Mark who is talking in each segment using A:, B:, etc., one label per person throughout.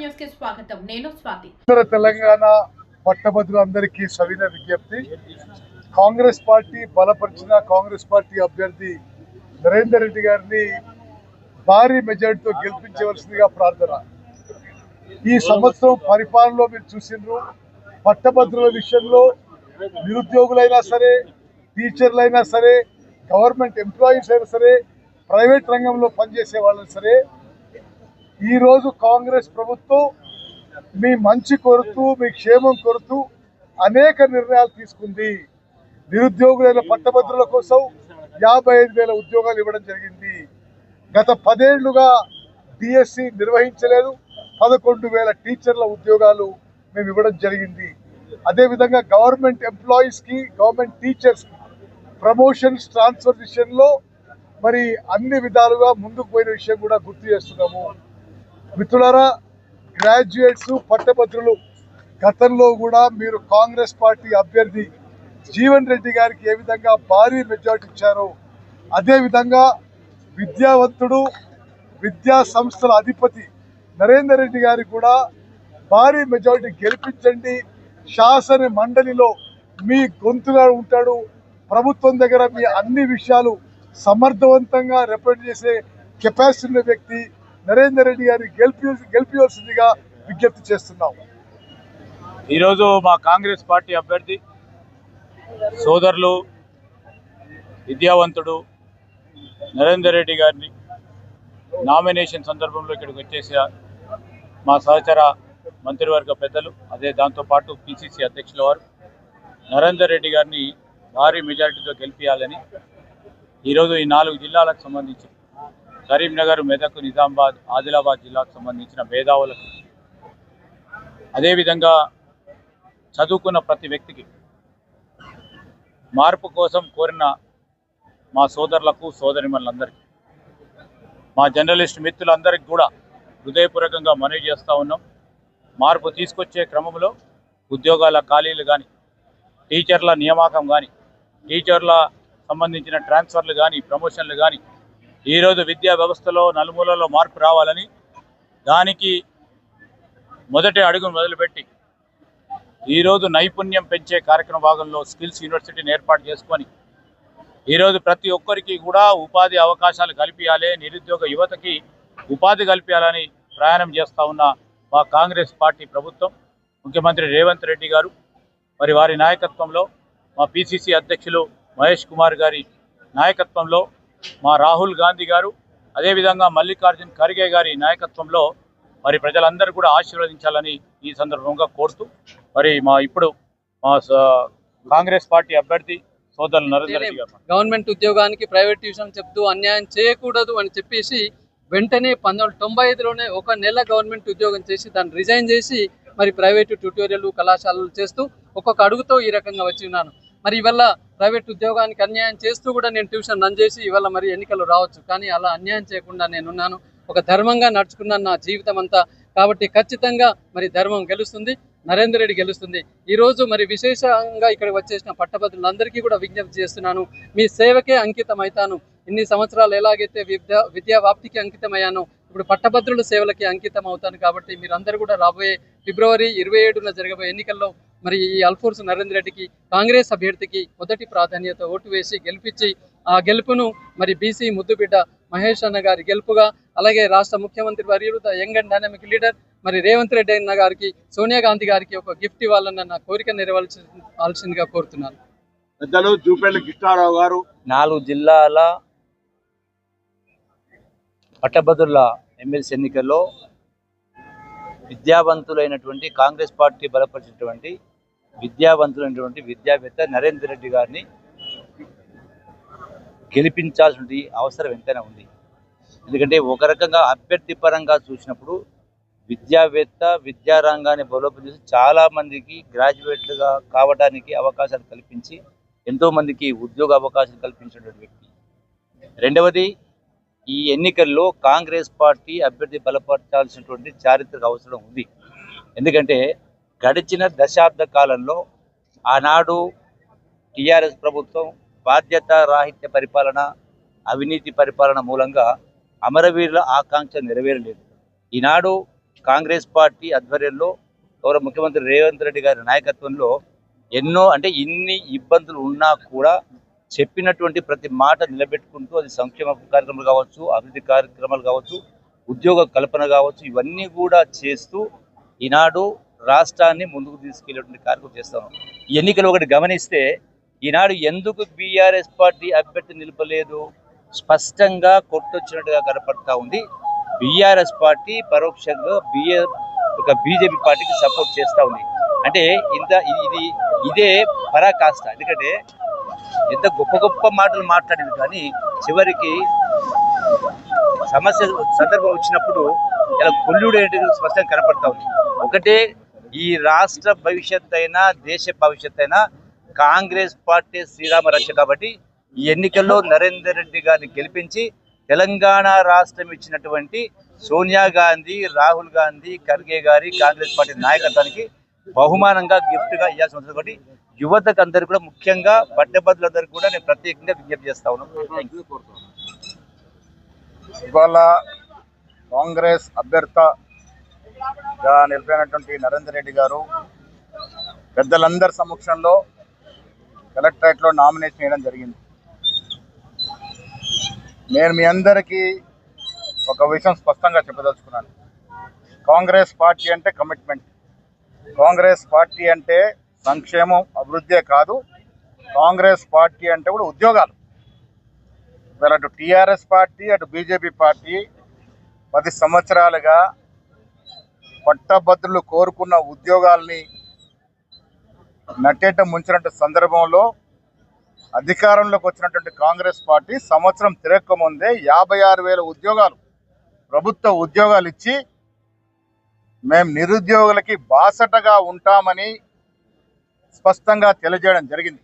A: న్యూస్కి స్వాగతం. నేను స్వాతి.
B: ఉత్తర తెలంగాణ పట్టభద్రులందరికీ సవిన విజ్ఞప్తి. కాంగ్రెస్ పార్టీ బలపరిచిన కాంగ్రెస్ పార్టీ అభ్యర్థి నరేందర్ రెడ్డి గారిని భారీ మెజార్టీతో గెలిపించవలసిందిగా ప్రార్థన. ఈ సంవత్సరం పరిపాలనలో మీరు చూసిండ్రు. పట్టభద్రుల విషయంలో నిరుద్యోగులైనా సరే టీచర్లైనా సరే గవర్నమెంట్ ఎంప్లాయీస్ అయినా సరే ప్రైవేట్ రంగంలో పనిచేసే వాళ్ళైనా సరే ఈరోజు కాంగ్రెస్ ప్రభుత్వం మీ మంచి కొరుతూ మీ క్షేమం కొరుతూ అనేక నిర్ణయాలు తీసుకుంది. నిరుద్యోగులైన పట్టభద్రుల కోసం యాభై ఐదు వేల ఉద్యోగాలు ఇవ్వడం జరిగింది. గత పదేళ్ళుగా డిఎస్సి నిర్వహించలేదు. పదకొండు వేల టీచర్ల ఉద్యోగాలు మేము ఇవ్వడం జరిగింది. అదేవిధంగా గవర్నమెంట్ ఎంప్లాయీస్కి గవర్నమెంట్ టీచర్స్కి ప్రమోషన్స్ ట్రాన్స్ఫర్ విషయంలో మరి అన్ని విధాలుగా ముందుకు పోయిన విషయం కూడా గుర్తు చేస్తున్నాము. మిత్రులారా గ్రాడ్యుయేట్స్ పట్టభద్రులు గతంలో కూడా మీరు కాంగ్రెస్ పార్టీ అభ్యర్థి జీవన్ రెడ్డి గారికి ఏ విధంగా భారీ మెజార్టీ ఇచ్చారో అదేవిధంగా విద్యావంతుడు విద్యా సంస్థల అధిపతి నరేందర్ రెడ్డి గారికి కూడా భారీ మెజారిటీ గెలిపించండి. శాసన మండలిలో మీ గొంతుగా ఉంటాడు. ప్రభుత్వం దగ్గర మీ అన్ని విషయాలు సమర్థవంతంగా రిప్రజెంట్ చేసే కెపాసిటీ ఉన్న వ్యక్తి నరేందర్ రెడ్డి గారిని గెలిపి గెలిపించవలసిందిగా విజ్ఞప్తి చేస్తున్నాం.
C: ఈరోజు మా కాంగ్రెస్ పార్టీ అభ్యర్థి సోదరులు విద్యావంతుడు నరేందర్ రెడ్డి గారిని నామినేషన్ సందర్భంలో ఇక్కడికి వచ్చేసిన మా సహచర మంత్రివర్గ పెద్దలు అదే దాంతోపాటు పిసిసి అధ్యక్షుల వారు నరేందర్ రెడ్డి గారిని భారీ మెజారిటీతో గెలిపించాలని ఈరోజు ఈ నాలుగు జిల్లాలకు సంబంధించి కరీంనగర్ మెదక్ నిజామాబాద్ ఆదిలాబాద్ జిల్లాకు సంబంధించిన మేధావులకు అదేవిధంగా చదువుకున్న ప్రతి వ్యక్తికి మార్పు కోసం కోరిన మా సోదరులకు సోదరిమణులందరికీ మా జర్నలిస్ట్ మిత్రులందరికీ కూడా హృదయపూర్వకంగా మనవి చేస్తూ ఉన్నాం. మార్పు తీసుకొచ్చే క్రమంలో ఉద్యోగాల ఖాళీలు కానీ టీచర్ల నియామకం కానీ టీచర్ల సంబంధించిన ట్రాన్స్ఫర్లు కానీ ప్రమోషన్లు కానీ ఈరోజు విద్యా వ్యవస్థలో నలుమూలలో మార్పు రావాలని దానికి మొదటి అడుగును మొదలుపెట్టి ఈరోజు నైపుణ్యం పెంచే కార్యక్రమ భాగంలో స్కిల్స్ యూనివర్సిటీని ఏర్పాటు చేసుకొని ఈరోజు ప్రతి ఒక్కరికి కూడా ఉపాధి అవకాశాలు కల్పించాలి నిరుద్యోగ యువతకి ఉపాధి కల్పించాలని ప్రయాణం చేస్తూ ఉన్న మా కాంగ్రెస్ పార్టీ ప్రభుత్వం ముఖ్యమంత్రి రేవంత్ రెడ్డి గారు మరి వారి నాయకత్వంలో మా పిసిసి అధ్యక్షులు మహేష్ కుమార్ గారి నాయకత్వంలో మా రాహుల్ గాంధీ గారు అదేవిధంగా మల్లికార్జున్ ఖర్గే గారి నాయకత్వంలో మరి ప్రజలందరూ కూడా ఆశీర్వదించాలని ఈ సందర్భంగా కోరుతూ మరి మా ఇప్పుడు మా స- కాంగ్రెస్ పార్టీ అభ్యర్థి సోదరులు నరేంద్ర రెడ్డి గారు.
D: గవర్నమెంట్ ఉద్యోగానికి ప్రైవేట్ ట్యూషన్ చెప్తూ అన్యాయం చేయకూడదు అని చెప్పేసి వెంటనే పంతొమ్మిది తొంభై ఐదులోనే ఒక నెల గవర్నమెంట్ ఉద్యోగం చేసి దాన్ని రిజైన్ చేసి మరి ప్రైవేటు ట్యూటోరియల్ కళాశాలలు చేస్తూ ఒక్కొక్క అడుగుతో ఈ రకంగా వచ్చి ఉన్నాను. మరి ఇవల్ల ప్రైవేట్ ఉద్యోగానికి అన్యాయం చేస్తూ కూడా నేను ట్యూషన్ రన్ చేసి ఇవాళ మరి ఎన్నికలు రావచ్చు. కానీ అలా అన్యాయం చేయకుండా నేనున్నాను ఒక ధర్మంగా నడుచుకున్నాను నా జీవితం అంతా. కాబట్టి ఖచ్చితంగా మరి ధర్మం గెలుస్తుంది. నరేందర్ రెడ్డి గెలుస్తుంది. ఈరోజు మరి విశేషంగా ఇక్కడ వచ్చేసిన పట్టభద్రులందరికీ కూడా విజ్ఞప్తి చేస్తున్నాను. మీ సేవకే అంకితం అవుతాను ఇన్ని సంవత్సరాలు ఎలాగైతే విద్యా విద్యా వ్యాప్తికి అంకితమయ్యాను ఇప్పుడు పట్టభద్రుల సేవలకి అంకితం అవుతాను కాబట్టి మీరందరూ కూడా రాబోయే ఫిబ్రవరి ఇరవై ఏడున జరగబోయే ఎన్నికల్లో మరి ఈ అల్ఫోర్స్ నరేందర్ రెడ్డికి కాంగ్రెస్ అభ్యర్థికి మొదటి ప్రాధాన్యత ఓటు వేసి గెలిపించి ఆ గెలుపును మరి బీసీ ముద్దుబిడ్డ మహేష్ అన్న గారి గెలుపుగా అలాగే రాష్ట్ర ముఖ్యమంత్రి వర్యులు the young and dynamic leader మరి రేవంత్ రెడ్డి అన్న గారికి సోనియా గాంధీ గారికి ఒక గిఫ్ట్ ఇవ్వాలన్న నా కోరిక నెరవేర్చాల్సిందిగా కోరుతున్నాను.
E: పెద్దలు జూపల్లి కృష్ణారావు గారు.
F: నాలుగు జిల్లాల పట్టభద్రుల ఎమ్మెల్సీ ఎన్నికల్లో విద్యావంతులైనటువంటి కాంగ్రెస్ పార్టీ బలపరిచినటువంటి విద్యావంతులైనటువంటి విద్యావేత్త నరేందర్ రెడ్డి గారిని గెలిపించాల్సిన అవసరం ఎంతైనా ఉంది. ఎందుకంటే ఒక రకంగా అభ్యర్థి పరంగా చూసినప్పుడు విద్యావేత్త విద్యారంగాన్ని బలోపేతం చేసి చాలామందికి గ్రాడ్యుయేట్లుగా కావడానికి అవకాశాలు కల్పించి ఎంతోమందికి ఉద్యోగ అవకాశాలు కల్పించినటువంటి వ్యక్తి. రెండవది ఈ ఎన్నికల్లో కాంగ్రెస్ పార్టీ అభ్యర్థి బలపరచాల్సినటువంటి చారిత్రక అవసరం ఉంది. ఎందుకంటే గడిచిన దశాబ్ద కాలంలో ఆనాడు టీఆర్ఎస్ ప్రభుత్వం బాధ్యత రాహిత్య పరిపాలన అవినీతి పరిపాలన మూలంగా అమరవీరుల ఆకాంక్ష నెరవేరలేదు. ఈనాడు కాంగ్రెస్ పార్టీ ఆధ్వర్యంలో గౌరవ ముఖ్యమంత్రి రేవంత్ రెడ్డి గారి నాయకత్వంలో ఎన్నో అంటే ఇన్ని ఇబ్బందులు ఉన్నా కూడా చెప్పినటువంటి ప్రతి మాట నిలబెట్టుకుంటూ అది సంక్షేమ కార్యక్రమాలు కావచ్చు అభివృద్ధి కార్యక్రమాలు కావచ్చు ఉద్యోగ కల్పన కావచ్చు ఇవన్నీ కూడా చేస్తూ ఈనాడు రాష్ట్రాన్ని ముందుకు తీసుకెళ్ళేటువంటి కార్యక్రమం చేస్తాము ఎన్నికలు ఒకటి గమనిస్తే ఈనాడు ఎందుకు బీఆర్ఎస్ పార్టీ అభ్యర్థి నిలపలేదు? స్పష్టంగా కొట్టొచ్చినట్టుగా కనపడతా ఉంది. బీఆర్ఎస్ పార్టీ పరోక్షంగా బిఏ ఒక బీజేపీ పార్టీకి సపోర్ట్ చేస్తూ ఉంది. అంటే ఇంత ఇది ఇది ఇదే పరాకాష్ట. ఎందుకంటే ఎంత గొప్ప గొప్ప మాటలు మాట్లాడింది కానీ చివరికి సమస్య సందర్భం వచ్చినప్పుడు ఇలా కొల్లుడు ఏంటి స్పష్టంగా కనపడతా ఉంది. ఒకటే ఈ రాష్ట్ర భవిష్యత్ అయినా దేశ భవిష్యత్ అయినా కాంగ్రెస్ పార్టీ శ్రీరామ రక్ష కాబట్టి ఈ ఎన్నికల్లో నరేందర్ రెడ్డి గారిని గెలిపించి తెలంగాణ రాష్ట్రం ఇచ్చినటువంటి సోనియా గాంధీ రాహుల్ గాంధీ ఖర్గే గారి కాంగ్రెస్ పార్టీ నాయకత్వానికి బహుమానంగా గిఫ్ట్గా ఇవ్వాల్సి ఉంటుంది కాబట్టి యువతకు అందరు కూడా ముఖ్యంగా పట్టభద్రులందరికీ కూడా నేను ప్రత్యేకంగా విజ్ఞప్తి చేస్తా ఉన్నాను.
G: ఇవాళ కాంగ్రెస్ అభ్యర్థిగా నిలిపినటువంటి నరేందర్ రెడ్డి గారు పెద్దలందరి సమక్షంలో కలెక్టరేట్లో నామినేషన్ చేయడం జరిగింది. నేను మీ అందరికీ ఒక విషయం స్పష్టంగా చెప్పదలుచుకున్నాను. కాంగ్రెస్ పార్టీ అంటే కమిట్మెంట్. కాంగ్రెస్ పార్టీ అంటే సంక్షేమం అభివృద్ధే కాదు. కాంగ్రెస్ పార్టీ అంటే కూడా ఉద్యోగాలు. ఇవాళ అటు టీఆర్ఎస్ పార్టీ అటు బీజేపీ పార్టీ పది సంవత్సరాలుగా పట్టభద్రులు కోరుకున్న ఉద్యోగాల్ని నట్టేట ముంచినట్టు సందర్భంలో అధికారంలోకి వచ్చినటువంటి కాంగ్రెస్ పార్టీ సంవత్సరం తిరక్క ముందే యాభై ఆరు వేల ఉద్యోగాలు ప్రభుత్వ ఉద్యోగాలు ఇచ్చి మేము నిరుద్యోగులకి బాసటగా ఉంటామని స్పష్టంగా తెలియజేయడం జరిగింది.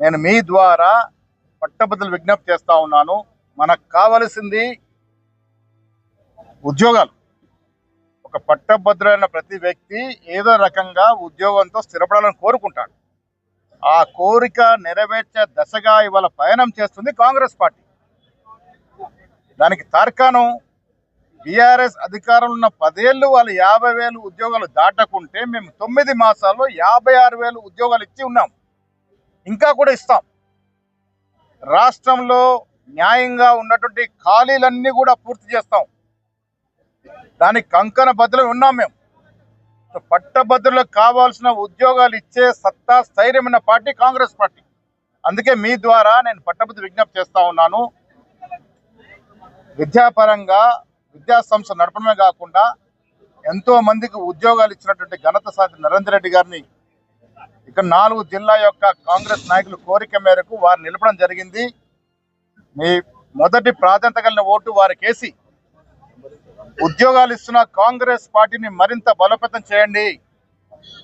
G: నేను మీ ద్వారా పట్టభద్రులు విజ్ఞప్తి చేస్తూ ఉన్నాను. మనకు కావలసింది ఉద్యోగాలు. ఒక పట్టభద్రులైన ప్రతి వ్యక్తి ఏదో రకంగా ఉద్యోగంతో స్థిరపడాలని కోరుకుంటాడు. ఆ కోరిక నెరవేర్చే దశగా ఇవాళ పయనం చేస్తుంది కాంగ్రెస్ పార్టీ. దానికి తార్కాణం బీఆర్ఎస్ అధికారంలో ఉన్న పదేళ్ళు వాళ్ళు యాభై వేలు ఉద్యోగాలు దాటకుంటే మేము తొమ్మిది మాసాల్లో యాభై ఆరు వేలు ఉద్యోగాలు ఇచ్చి ఉన్నాం. ఇంకా కూడా ఇస్తాం. రాష్ట్రంలో న్యాయంగా ఉన్నటువంటి ఖాళీలన్నీ కూడా పూర్తి చేస్తాం. దానికి కంకణ బద్దలు ఉన్నాం మేము. పట్టభద్రులకు కావాల్సిన ఉద్యోగాలు ఇచ్చే సత్తా స్థైర్యమైన పార్టీ కాంగ్రెస్ పార్టీ. అందుకే మీ ద్వారా నేను పట్టభద్రు విజ్ఞప్తి చేస్తా ఉన్నాను. విద్యాపరంగా విద్యాసంస్థ నడపడమే కాకుండా ఎంతో మందికి ఉద్యోగాలు ఇచ్చినటువంటి ఘనత సాధి నరేందర్ రెడ్డి గారిని ఇక్కడ నాలుగు జిల్లా యొక్క కాంగ్రెస్ నాయకుల కోరిక మేరకు వారు నిలపడం జరిగింది. మీ మొదటి ప్రాధాన్యత కలిగిన ఓటు వారికేసి ఉద్యోగాలు ఇస్తున్న కాంగ్రెస్ పార్టీని మరింత బలోపేతం చేయండి.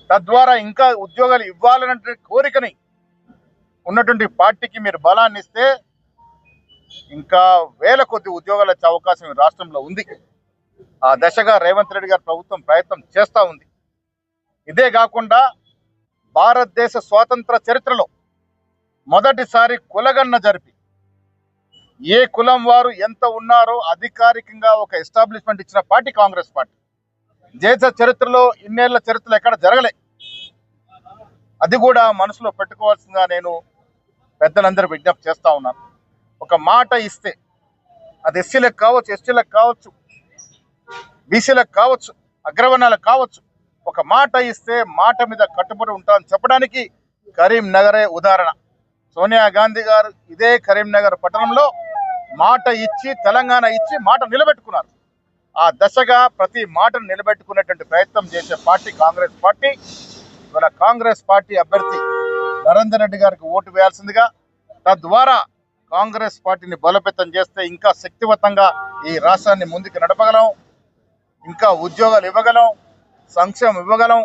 G: తద్వారా ఇంకా ఉద్యోగాలు ఇవ్వాలనే కోరికని ఉన్నటువంటి పార్టీకి మీరు బలాన్ని ఇస్తే ఇంకా వేల కొద్ది ఉద్యోగాలు వచ్చే అవకాశం ఈ రాష్ట్రంలో ఉంది. ఆ దశగా రేవంత్ రెడ్డి గారు ప్రభుత్వం ప్రయత్నం చేస్తూ ఉంది. ఇదే కాకుండా భారతదేశ స్వాతంత్ర చరిత్రలో మొదటిసారి కులగన్న జరిపి ఏ కులం వారు ఎంత ఉన్నారో అధికారికంగా ఒక ఎస్టాబ్లిష్మెంట్ ఇచ్చిన పార్టీ కాంగ్రెస్ పార్టీ. దేశ చరిత్రలో ఇన్నేళ్ళ చరిత్రలో ఎక్కడ జరగలే. అది కూడా మనసులో పెట్టుకోవాల్సిందిగా నేను పెద్దలందరూ విజ్ఞప్తి చేస్తూ ఉన్నాను. ఒక మాట ఇస్తే అది ఎస్సీలకు కావచ్చు ఎస్టీలకు కావచ్చు బీసీలకు కావచ్చు అగ్రవర్ణాలకు కావచ్చు ఒక మాట ఇస్తే మాట మీద కట్టుబడి ఉంటామని చెప్పడానికి కరీంనగరే ఉదాహరణ. సోనియా గాంధీ గారు ఇదే కరీంనగర్ పట్టణంలో మాట ఇచ్చి తెలంగాణ ఇచ్చి మాట నిలబెట్టుకున్నారు. ఆ దశగా ప్రతి మాటను నిలబెట్టుకునేటువంటి ప్రయత్నం చేసే పార్టీ కాంగ్రెస్ పార్టీ. ఇవాళ కాంగ్రెస్ పార్టీ అభ్యర్థి నరేందర్ రెడ్డి గారికి ఓటు వేయాల్సిందిగా తద్వారా కాంగ్రెస్ పార్టీని బలోపేతం చేస్తే ఇంకా శక్తివంతంగా ఈ రాష్ట్రాన్ని ముందుకు నడపగలం ఇంకా ఉద్యోగాలు ఇవ్వగలం సంక్షేమం ఇవ్వగలం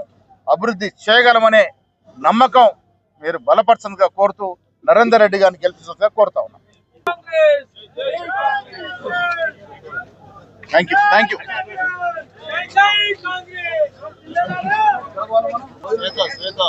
G: అభివృద్ధి చేయగలమనే నమ్మకం మీరు బలపరచందిగా కోరుతూ నరేందర్ రెడ్డి గారిని గెలిపించగా కోరుతా ఉన్నాం. Thank you thank you
H: సతీషనా